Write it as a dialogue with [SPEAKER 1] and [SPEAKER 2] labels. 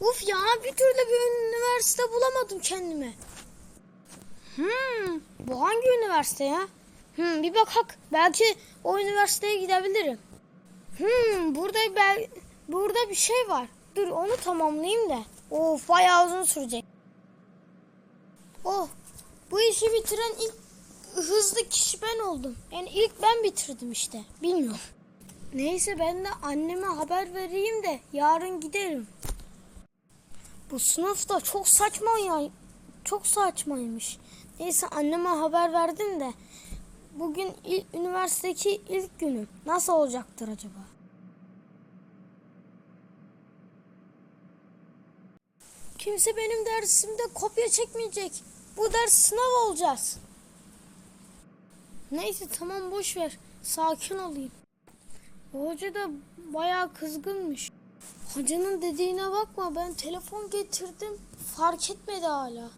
[SPEAKER 1] Uf ya bir türlü bir üniversite bulamadım kendime. Hmm, bu hangi üniversite ya? Hmm, bir bakak. Belki o üniversiteye gidebilirim. Hmm, burada bel burada bir şey var. Dur onu tamamlayayım da. Of bayağı uzun sürecek. Oh, bu işi bitiren ilk hızlı kişi ben oldum. Yani ilk ben bitirdim işte. Bilmiyorum. Neyse ben de anneme haber vereyim de yarın giderim. Bu sınıfta çok saçma ya. Çok saçmaymış. Neyse anneme haber verdim de bugün il, üniversitedeki ilk günüm. Nasıl olacaktır acaba? Kimse benim dersimde kopya çekmeyecek. Bu ders sınav olacağız. Neyse tamam boş ver. Sakin olayım. Hoca da bayağı kızgınmış. Hocanın dediğine bakma ben telefon getirdim fark etmedi hala.